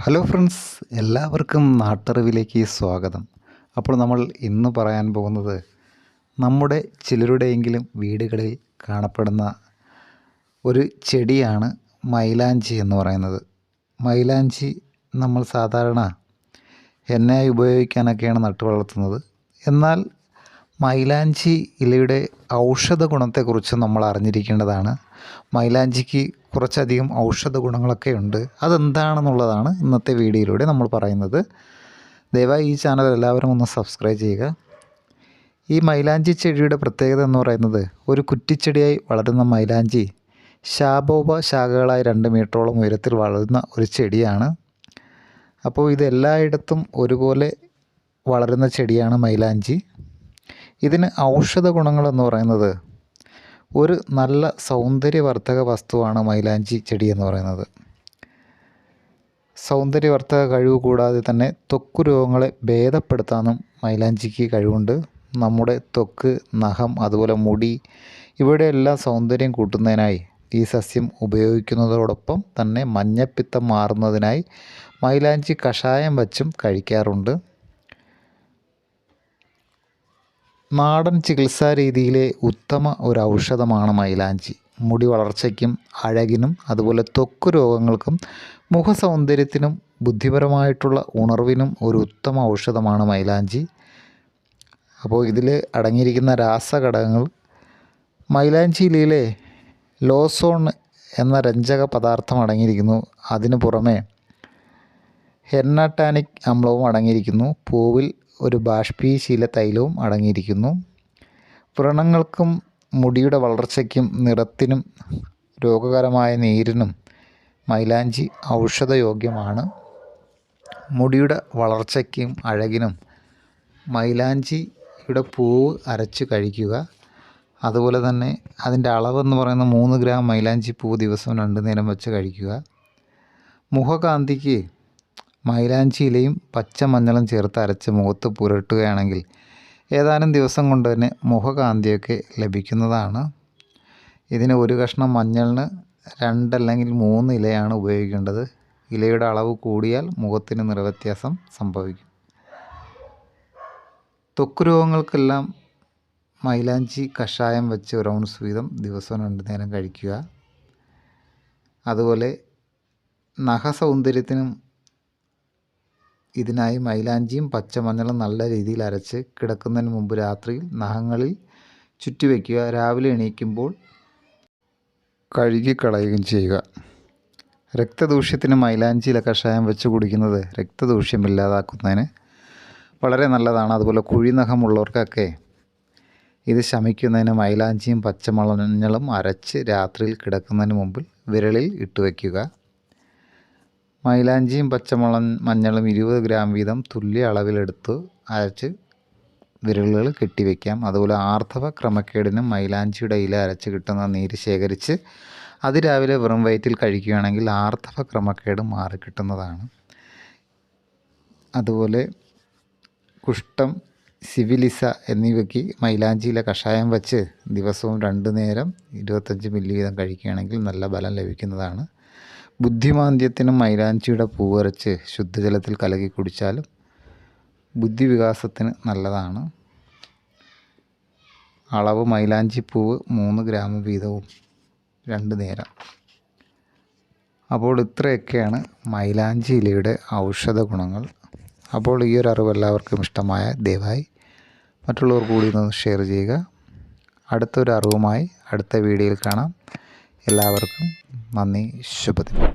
Hello friends എല്ലാവർക്കും നാട്ടറിവിലേക്ക് സ്വാഗതം. അപ്പോൾ നമ്മൾ ഇന്ന് പറയാൻ പോകുന്നത് നമ്മുടെ ചിലരുടെയെങ്കിലും വീടുകളിൽ കാണപ്പെടുന്ന ഒരു ചെടിയാണ് മൈലാഞ്ചി എന്ന് പറയുന്നത്. മൈലാഞ്ചി നമ്മൾ സാധാരണ എണ്ണയായി ഉപയോഗിക്കാനൊക്കെയാണ് നട്ടു വളർത്തുന്നത് എന്നാൽ മൈലാഞ്ചി ഇലയുടെ ഔഷധ ഗുണത്തെക്കുറിച്ച് നമ്മൾ അറിഞ്ഞിരിക്കേണ്ടതാണ്. മൈലാഞ്ചിക്ക് കുറച്ചധികം ഔഷധ ഗുണങ്ങളൊക്കെ ഉണ്ട്. അതെന്താണെന്നുള്ളതാണ് ഇന്നത്തെ വീഡിയോയിലൂടെ നമ്മൾ പറയുന്നത്. ദയവായി ഈ ചാനൽ എല്ലാവരും ഒന്ന് സബ്സ്ക്രൈബ് ചെയ്യുക. ഈ മൈലാഞ്ചി ചെടിയുടെ പ്രത്യേകത എന്ന് പറയുന്നത് ഒരു കുറ്റിച്ചെടിയായി വളരുന്ന മൈലാഞ്ചി ശാപോപ ശാഖകളായി രണ്ട് മീറ്ററോളം ഉയരത്തിൽ വളരുന്ന ഒരു ചെടിയാണ്. അപ്പോൾ ഇത് എല്ലായിടത്തും ഒരുപോലെ വളരുന്ന ചെടിയാണ് മൈലാഞ്ചി. ഇതിന് ഔഷധ ഗുണങ്ങളെന്ന് പറയുന്നത് ഒരു നല്ല സൗന്ദര്യവർദ്ധക വസ്തുവാണ് മൈലാഞ്ചി ചെടി എന്ന് പറയുന്നത്. സൗന്ദര്യവർദ്ധക കഴിവ് കൂടാതെ തന്നെ ത്വക്ക് രോഗങ്ങളെ ഭേദപ്പെടുത്താനും മൈലാഞ്ചിക്ക് കഴിവുണ്ട്. നമ്മുടെ ത്വക്ക് നഖം അതുപോലെ മുടി ഇവിടെയെല്ലാം സൗന്ദര്യം കൂട്ടുന്നതിനായി ഈ സസ്യം ഉപയോഗിക്കുന്നതോടൊപ്പം തന്നെ മഞ്ഞപ്പിത്തം മാറുന്നതിനായി മൈലാഞ്ചി കഷായം വച്ചും കഴിക്കാറുണ്ട്. നാടൻ ചികിത്സാ രീതിയിലെ ഉത്തമ ഒരു ഔഷധമാണ് മൈലാഞ്ചി. മുടി വളർച്ചയ്ക്കും അഴകിനും അതുപോലെ ത്വക്ക് രോഗങ്ങൾക്കും മുഖസൗന്ദര്യത്തിനും ബുദ്ധിപരമായിട്ടുള്ള ഉണർവിനും ഒരു ഉത്തമ ഔഷധമാണ് മൈലാഞ്ചി. അപ്പോൾ ഇതിൽ അടങ്ങിയിരിക്കുന്ന രാസഘടകങ്ങൾ മൈലാഞ്ചിയിലെ ലോസോൺ എന്ന രഞ്ജക പദാർത്ഥം അടങ്ങിയിരിക്കുന്നു. അതിനു പുറമെ ഹെർണാട്ടാനിക് അമ്ലവും അടങ്ങിയിരിക്കുന്നു. പൂവിൽ ഒരു ബാഷ്പീശീല തൈലവും അടങ്ങിയിരിക്കുന്നു. വ്രണങ്ങൾക്കും മുടിയുടെ വളർച്ചയ്ക്കും നിറത്തിനും രോഗകരമായ നീരിനും മൈലാഞ്ചി ഔഷധയോഗ്യമാണ്. മുടിയുടെ വളർച്ചയ്ക്കും അഴകിനും മൈലാഞ്ചിയുടെ പൂവ് അരച്ച് കഴിക്കുക. അതുപോലെ തന്നെ അതിന്റെ അളവെന്ന് പറയുന്ന മൂന്ന് ഗ്രാം മൈലാഞ്ചി പൂവ് ദിവസം രണ്ട് നേരം വെച്ച് കഴിക്കുക. മുഖകാന്തിക്ക് മൈലാഞ്ചി ഇലയും പച്ചമഞ്ഞളും ചേർത്ത് അരച്ച് മുഖത്ത് പുരട്ടുകയാണെങ്കിൽ ഏതാനും ദിവസം കൊണ്ട് തന്നെ മുഖകാന്തിയൊക്കെ ലഭിക്കുന്നതാണ്. ഇതിന് ഒരു കഷ്ണം മഞ്ഞളിന് രണ്ടല്ലെങ്കിൽ മൂന്ന് ഇലയാണ് ഉപയോഗിക്കേണ്ടത്. ഇലയുടെ അളവ് കൂടിയാൽ മുഖത്തിന് നിറവ്യത്യാസം സംഭവിക്കും. ത്വക്ക് രോഗങ്ങൾക്കെല്ലാം മൈലാഞ്ചി കഷായം വെച്ച് ഒരു ഔൺസ് വീതം ദിവസവും രണ്ട് നേരം കഴിക്കുക. അതുപോലെ നഖസൗന്ദര്യത്തിനും ഇതിനായി മൈലാഞ്ചിയും പച്ചമഞ്ഞളും നല്ല രീതിയിൽ അരച്ച് കിടക്കുന്നതിന് മുമ്പ് രാത്രിയിൽ നഖങ്ങളിൽ ചുറ്റിവെക്കുക രാവിലെ എണീക്കുമ്പോൾ കഴുകിക്കളയുകയും ചെയ്യുക. രക്തദൂഷ്യത്തിന് മൈലാഞ്ചിയിലെ കഷായം വെച്ച് കുടിക്കുന്നത് രക്തദൂഷ്യം ഇല്ലാതാക്കുന്നതിന് വളരെ നല്ലതാണ്. അതുപോലെ കുഴിനഖമുള്ളവർക്കൊക്കെ ഇത് ശമിക്കുന്നതിന് മൈലാഞ്ചിയും പച്ചമഞ്ഞളും അരച്ച് രാത്രിയിൽ കിടക്കുന്നതിന് മുമ്പിൽ വിരളിൽ ഇട്ടുവയ്ക്കുക. മൈലാഞ്ചിയും പച്ചമുള മഞ്ഞളും ഇരുപത് ഗ്രാം വീതം തുല്യ അളവിലെടുത്ത് അരച്ച് വിരലുകൾ കെട്ടിവെക്കാം അതുപോലെ ആർത്തവ ക്രമക്കേടിനും മൈലാഞ്ചിയുടെ ഇല അരച്ച് കിട്ടുന്ന നീര് ശേഖരിച്ച് അത് രാവിലെ വെറും വയറ്റിൽ കഴിക്കുകയാണെങ്കിൽ ആർത്തവ ക്രമക്കേട് മാറിക്കിട്ടുന്നതാണ് അതുപോലെ കുഷ്ഠം സിവിലിസ എന്നിവയ്ക്ക് മൈലാഞ്ചിയിലെ കഷായം വച്ച് ദിവസവും രണ്ട് നേരം ഇരുപത്തഞ്ച് മില്ലി വീതം കഴിക്കുകയാണെങ്കിൽ നല്ല ബലം ലഭിക്കുന്നതാണ്. ബുദ്ധിമാന്ദ്യത്തിനും മൈലാഞ്ചിയുടെ പൂവരച്ച് ശുദ്ധജലത്തിൽ കലക്കി കുടിച്ചാലും ബുദ്ധിവികാസത്തിന് നല്ലതാണ്. അളവ് മൈലാഞ്ചി പൂവ് മൂന്ന് ഗ്രാം വീതവും രണ്ട് നേരം. അപ്പോൾ ഇത്രയൊക്കെയാണ് മൈലാഞ്ചി ഇലയുടെ ഔഷധ ഗുണങ്ങൾ. അപ്പോൾ ഈ ഒരു അറിവ് എല്ലാവർക്കും ഇഷ്ടമായ ദയവായി മറ്റുള്ളവർ കൂടി ഒന്ന് ഷെയർ ചെയ്യുക. അടുത്തൊരു അറിവുമായി അടുത്ത വീഡിയോയിൽ കാണാം. എല്ലാവർക്കും നന്ദി ശുഭദിനം.